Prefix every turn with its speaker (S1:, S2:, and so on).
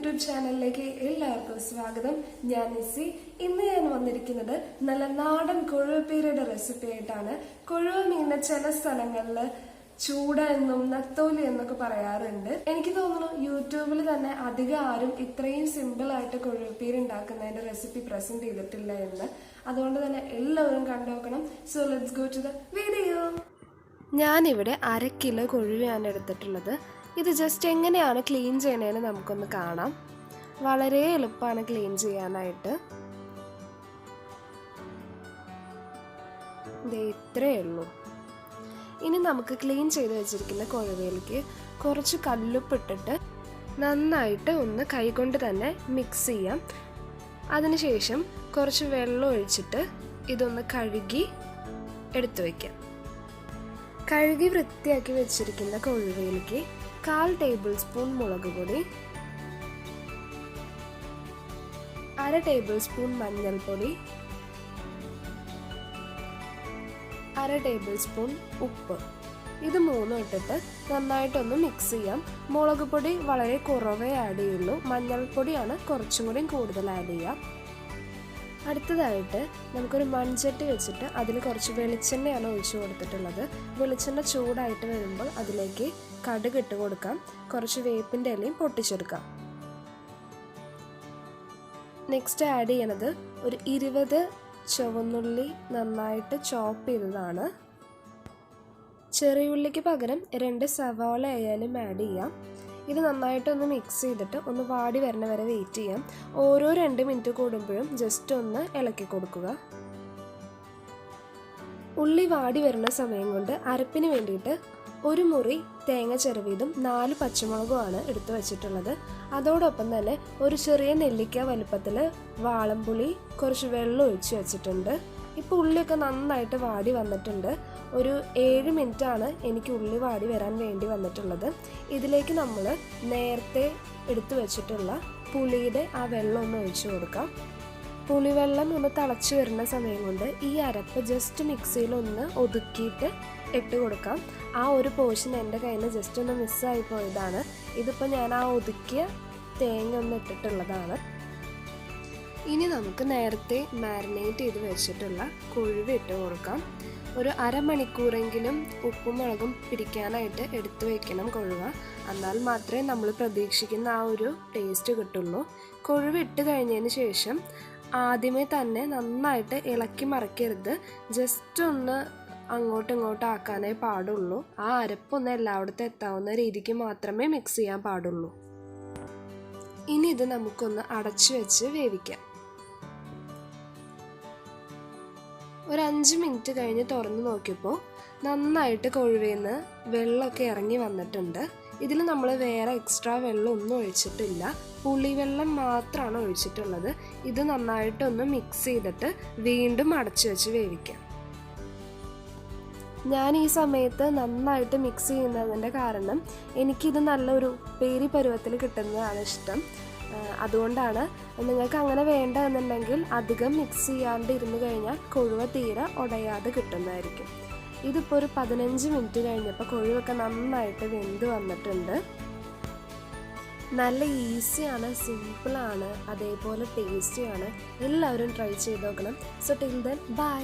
S1: YouTube ചാനലിലേക്ക് എല്ലാവർക്കും സ്വാഗതം. ഞാൻ നിസി. ഇന്ന് ഞാൻ വന്നിരിക്കുന്നത് നല്ല നാടൻ കൊഴുവപ്പീരയുടെ റെസിപ്പി ആയിട്ടാണ്. കൊഴുവ മീനിനെ ചില സ്ഥലങ്ങളിൽ ചൂട എന്നും നത്തോലി എന്നൊക്കെ പറയാറുണ്ട്. എനിക്ക് തോന്നുന്നു യൂട്യൂബിൽ തന്നെ അധികം ആരും ഇത്രയും സിമ്പിൾ ആയിട്ട് കൊഴുവപ്പീര് ഉണ്ടാക്കുന്നതിന്റെ റെസിപ്പി പ്രസന്റ് ചെയ്തിട്ടില്ല എന്ന്. അതുകൊണ്ട് തന്നെ എല്ലാവരും കണ്ടുനോക്കണം so let's go to the video ഞാനിവിടെ അര കിലോ കൊഴുവയാണ് എടുത്തിട്ടുള്ളത്. ഇത് ജസ്റ്റ് എങ്ങനെയാണ് ക്ലീൻ ചെയ്യണതെന്ന് നമുക്കൊന്ന് കാണാം. വളരെ എളുപ്പമാണ് ക്ലീൻ ചെയ്യാനായിട്ട്. ഇത്രയേ ഉള്ളൂ. ഇനി നമുക്ക് ക്ലീൻ ചെയ്ത് വെച്ചിരിക്കുന്ന കുഴവയിലേക്ക് കുറച്ച് കല്ലുപ്പിട്ടിട്ട് നന്നായിട്ട് ഒന്ന് കൈകൊണ്ട് തന്നെ മിക്സ് ചെയ്യാം. അതിനുശേഷം കുറച്ച് വെള്ളം ഒഴിച്ചിട്ട് ഇതൊന്ന് കഴുകി എടുത്തു വയ്ക്കാം കഴുകി വൃത്തിയാക്കി വെച്ചിരിക്കുന്ന കൊഴുവയിലേക്ക് കാൽ ടേബിൾ സ്പൂൺ മുളക് പൊടി അര ടേബിൾ സ്പൂൺ മഞ്ഞൾപ്പൊടി അര ടേബിൾ സ്പൂൺ ഉപ്പ്. ഇത് മൂന്നും ഇട്ടിട്ട് നന്നായിട്ടൊന്ന് മിക്സ് ചെയ്യാം. മുളക് പൊടി വളരെ കുറവേ ആഡ് ചെയ്യുള്ളൂ. മഞ്ഞൾപ്പൊടിയാണ് കുറച്ചും കൂടി കൂടുതൽ ആഡ് ചെയ്യാം. അടുത്തതായിട്ട് നമുക്കൊരു മൺചട്ടി വെച്ചിട്ട് അതിൽ കുറച്ച് വെളിച്ചെണ്ണയാണ് ഒഴിച്ചു കൊടുത്തിട്ടുള്ളത്. വെളിച്ചെണ്ണ ചൂടായിട്ട് വരുമ്പോൾ അതിലേക്ക് കടുക് ഇട്ട് കൊടുക്കാം. കുറച്ച് വേപ്പിന്റെ ഇലയും പൊട്ടിച്ചെടുക്കാം. നെക്സ്റ്റ് ആഡ് ചെയ്യണത് ഒരു ഇരുപത് ചുവന്നുള്ളി നന്നായിട്ട് ചോപ്പ് ചെയ്തതാണ്. ചെറിയുള്ളിക്ക് പകരം രണ്ട് സവാള ആയാലും ആഡ് ചെയ്യാം. ഇത് നന്നായിട്ടൊന്ന് മിക്സ് ചെയ്തിട്ട് ഒന്ന് വാടി വരണ വരെ വെയിറ്റ് ചെയ്യാം. ഓരോ രണ്ട് മിനിറ്റ് കൂടുമ്പോഴും ജസ്റ്റ് ഒന്ന് ഇളക്കി കൊടുക്കുക. ഉള്ളി വാടി വരുന്ന സമയം കൊണ്ട് അരപ്പിന് വേണ്ടിയിട്ട് ഒരു മുറി തേങ്ങ ചെറുവീതും നാല് പച്ചമുളകുമാണ് എടുത്തു വെച്ചിട്ടുള്ളത്. അതോടൊപ്പം തന്നെ ഒരു ചെറിയ നെല്ലിക്ക വലുപ്പത്തിൽ വാളംപുളി കുറച്ച് വെള്ളം ഒഴിച്ച് വെച്ചിട്ടുണ്ട്. ഇപ്പോൾ ഉള്ളിയൊക്കെ നന്നായിട്ട് വാടി വന്നിട്ടുണ്ട്. ഒരു ഏഴ് മിനിറ്റാണ് എനിക്ക് ഉള്ളി വാടി വരാൻ വേണ്ടി വന്നിട്ടുള്ളത്. ഇതിലേക്ക് നമ്മൾ നേരത്തെ എടുത്തു വെച്ചിട്ടുള്ള പുളിയുടെ ആ വെള്ളം ഒന്ന് ഒഴിച്ചു കൊടുക്കാം. പുളിവെള്ളം ഒന്ന് തിളച്ച് വരുന്ന സമയം കൊണ്ട് ഈ അരപ്പ് ജസ്റ്റ് മിക്സിയിൽ ഒന്ന് ഒതുക്കിയിട്ട് ഇട്ട് കൊടുക്കാം. ആ ഒരു പോർഷൻ എന്റെ കയ്യിൽ നിന്ന് ജസ്റ്റ് ഒന്ന് മിസ്സായി പോയതാണ്. ഇതിപ്പോൾ ഞാൻ ആ ഒതുക്കിയ തേങ്ങ ഒന്ന് ഇട്ടിട്ടുള്ളതാണ്. ഇനി നമുക്ക് നേരത്തെ മാരിനേറ്റ് ചെയ്ത് വെച്ചിട്ടുള്ള കൊഴുവ് ഇട്ട് കൊടുക്കാം. ഒരു അരമണിക്കൂറെങ്കിലും ഉപ്പും മുളകും പിടിക്കാനായിട്ട് എടുത്തു വയ്ക്കണം കൊഴുവ. എന്നാൽ മാത്രമേ നമ്മൾ പ്രതീക്ഷിക്കുന്ന ആ ഒരു ടേസ്റ്റ് കിട്ടുള്ളൂ. കൊഴുവ് ഇട്ട് കഴിഞ്ഞതിന് ശേഷം ആദ്യമേ തന്നെ നന്നായിട്ട് ഇളക്കി മറക്കരുത്. ജസ്റ്റ് ഒന്ന് അങ്ങോട്ടും ഇങ്ങോട്ടും ആക്കാനേ പാടുള്ളൂ. ആ അരപ്പൊന്ന് എല്ലായിടത്തും എത്താവുന്ന രീതിക്ക് മാത്രമേ മിക്സ് ചെയ്യാൻ പാടുള്ളൂ. ഇനി ഇത് നമുക്കൊന്ന് അടച്ചു വെച്ച് വേവിക്കാം. ഒരു അഞ്ച് മിനിറ്റ് കഴിഞ്ഞ് തുറന്ന് നോക്കിയപ്പോൾ നന്നായിട്ട് കൊഴുവേന്ന് വെള്ളമൊക്കെ ഇറങ്ങി വന്നിട്ടുണ്ട്. ഇതിൽ നമ്മൾ വേറെ എക്സ്ട്രാ വെള്ളം ഒന്നും ഒഴിച്ചിട്ടില്ല. പുളിവെള്ളം മാത്രമാണ് ഒഴിച്ചിട്ടുള്ളത്. ഇത് നന്നായിട്ടൊന്ന് മിക്സ് ചെയ്തിട്ട് വീണ്ടും അടച്ചു വെച്ച് വേവിക്കാം. ഞാൻ ഈ സമയത്ത് നന്നായിട്ട് മിക്സ് ചെയ്യുന്നതിന്റെ കാരണം എനിക്കിത് നല്ലൊരു പേരി പരുവത്തിൽ കിട്ടുന്നതാണ് ഇഷ്ടം. അതുകൊണ്ടാണ് നിങ്ങൾക്ക് അങ്ങനെ വേണ്ട എന്നുണ്ടെങ്കിൽ അധികം മിക്സ് ചെയ്യാണ്ട് ഇരുന്ന് കഴിഞ്ഞാൽ കൊഴുവ തീരെ ഉടയാതെ കിട്ടുന്നതായിരിക്കും. ഇതിപ്പോൾ ഒരു പതിനഞ്ച് മിനിറ്റ് കഴിഞ്ഞപ്പോൾ കൊഴുവൊക്കെ നന്നായിട്ട് വെന്ത് വന്നിട്ടുണ്ട്. നല്ല ഈസിയാണ് സിമ്പിളാണ് അതേപോലെ ടേസ്റ്റിയാണ് എല്ലാവരും ട്രൈ ചെയ്ത് നോക്കണം. So till then bye